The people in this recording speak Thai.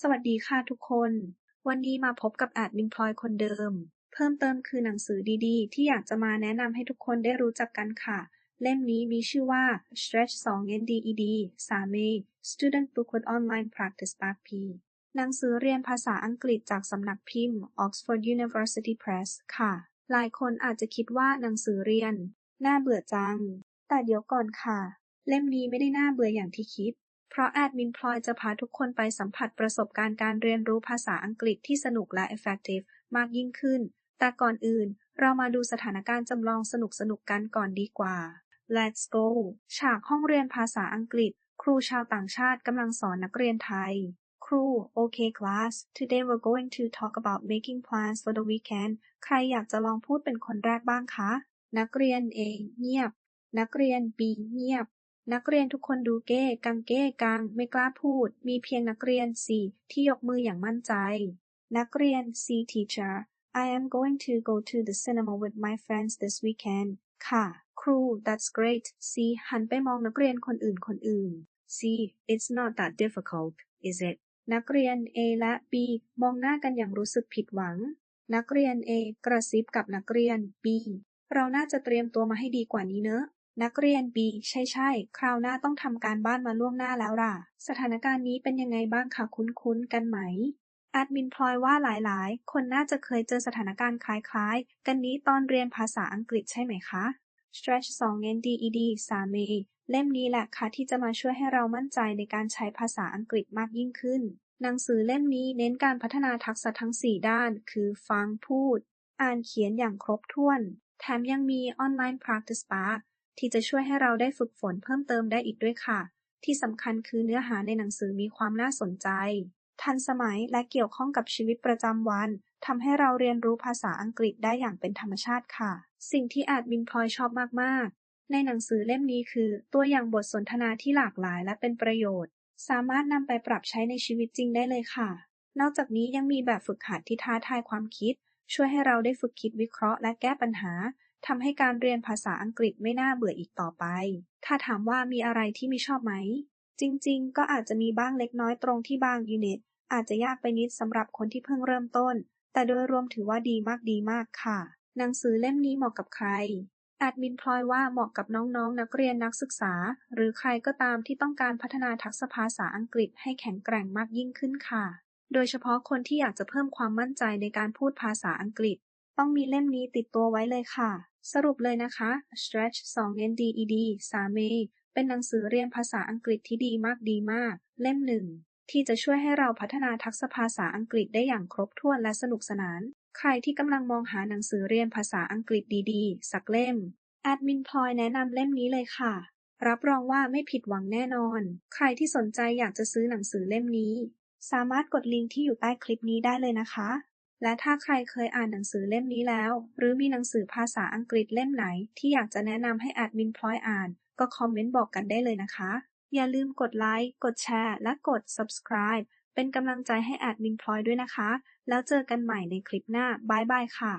สวัสดีค่ะทุกคน วันนี้มาพบกับแอดมินพลอยคนเดิม เพิ่มเติมคือหนังสือดีๆ ที่อยากจะมาแนะนำให้ทุกคนได้รู้จักกันค่ะ เล่มนี้มีชื่อว่า Stretch 2 NDED 3 a Student Book with Online Practice Back P หนังสือเรียนภาษาอังกฤษจากสำนักพิมพ์ Oxford University Press ค่ะ หลายคนอาจจะคิดว่าหนังสือเรียน น่าเบื่อจัง แต่เดี๋ยวก่อนค่ะ เล่มนี้ไม่ได้น่าเบื่ออย่างที่คิด เพราะแอดมินพลอยจะพาทุกคนไปสัมผัสประสบการณ์การเรียนรู้ภาษาอังกฤษที่สนุกและ effective มากยิ่งขึ้น แต่ก่อนอื่น เรามาดูสถานการณ์จำลองสนุกๆกันก่อนดีกว่า Let's go ฉากห้องเรียนภาษาอังกฤษ ครูชาวต่างชาติกำลังสอนนักเรียนไทย ครู Okay class today we're going to talk about making plans for the weekend ใครอยากจะลองพูดเป็นคนแรกบ้างคะ นักเรียน A เงียบ นักเรียน B เงียบ นักเรียนทุกคนดูเก้กังเก้กังไม่กล้าพูด มีเพียงนักเรียน C ที่ยกมืออย่างมั่นใจ นักเรียน C teacher I am going to go to the cinema with my friends this weekend ค่ะ ครู that's great C หันไปมองนักเรียนคนอื่นคนอื่น C it's not that difficult is it นักเรียน A และ B มองหน้ากันอย่างรู้สึกผิดหวัง นักเรียน A กระซิบกับนักเรียน B เราน่าจะเตรียมตัวมาให้ดีกว่านี้เนอะ นักเรียน B ใช่ใช่ คราวหน้าต้องทำการบ้านมาล่วงหน้าแล้วล่ะ สถานการณ์นี้เป็นยังไงบ้างคะคุ้นๆกันไหมแอดมินพลอยว่าหลายๆ คนน่าจะเคยเจอสถานการณ์คล้ายๆ กันนี้ตอนเรียนภาษาอังกฤษใช่ไหมคะ Stretch 2 NDED 3 a เล่มนี้แหละค่ะที่จะมาช่วยให้เรามั่นใจในการใช้ภาษาอังกฤษมากยิ่งขึ้น หนังสือเล่มนี้เน้นการพัฒนาทักษะทั้ง 4 ด้าน คือฟังพูด อ่านเขียนอย่างครบถ้วน แถมยังมี Online Practice Bar ที่จะช่วยให้เราได้ฝึกฝนเพิ่มเติมได้อีกด้วยค่ะ ที่สำคัญคือเนื้อหาในหนังสือมีความน่าสนใจ ทันสมัยและเกี่ยวข้องกับชีวิตประจำวันทำให้เราเรียนรู้ภาษาอังกฤษได้อย่างเป็นธรรมชาติค่ะ สิ่งที่แอดมินพลอยชอบมากๆ ในหนังสือเล่มนี้คือ ตัวอย่างบทสนทนาที่หลากหลายและเป็นประโยชน์ สามารถนำไปปรับใช้ในชีวิตจริงได้เลยค่ะ นอกจากนี้ยังมีแบบฝึกหัดที่ท้าทายความคิด ช่วยให้เราได้ฝึกคิดวิเคราะห์และแก้ปัญหา ทำให้การเรียนภาษาอังกฤษไม่น่าเบื่ออีกต่อไป ถ้าถามว่ามีอะไรที่ไม่ชอบไหม จริง ๆ ก็อาจจะมีบ้างเล็กน้อยตรงที่บางยูนิตอาจจะยากไปนิดสำหรับคนที่เพิ่งเริ่มต้น แต่โดยรวมถือว่าดีมากดีมากค่ะ หนังสือเล่มนี้เหมาะกับใครแอดมินพลอยว่าเหมาะกับน้องๆนักเรียนนักศึกษา หรือใครก็ตามที่ต้องการพัฒนาทักษะภาษาอังกฤษให้แข็งแกร่งมากยิ่งขึ้นค่ะ โดยเฉพาะคนที่อยากจะเพิ่มความมั่นใจในการพูดภาษาอังกฤษ ต้องมีเล่มนี้ติดตัวไว้เลยค่ะ สรุปเลยนะคะ Stretch 2 NDED 3 a เป็นหนังสือเรียนภาษาอังกฤษที่ดีมากดีมาก เล่มหนึ่งที่จะช่วยให้เราพัฒนาทักษะภาษาอังกฤษได้อย่างครบถ้วนและสนุกสนาน ใครที่กำลังมองหาหนังสือเรียนภาษาอังกฤษดีๆ สักเล่ม แอดมินพลอยแนะนำเล่มนี้เลยค่ะ รับรองว่าไม่ผิดหวังแน่นอน ใครที่สนใจอยากจะซื้อหนังสือเล่มนี้ สามารถกดลิงก์ที่อยู่ใต้คลิปนี้ได้เลยนะคะ และถ้าใครเคยอ่านหนังสือเล่มนี้แล้ว หรือมีหนังสือภาษาอังกฤษเล่มไหน ที่อยากจะแนะนำให้แอดมินพลอยอ่าน ก็คอมเมนต์บอกกันได้เลยนะคะ อย่าลืมกดไลค์ กดแชร์ และกด subscribe เป็นกำลังใจให้แอดมินพลอยด้วยนะคะ แล้วเจอกันใหม่ในคลิปหน้าบายบายค่ะ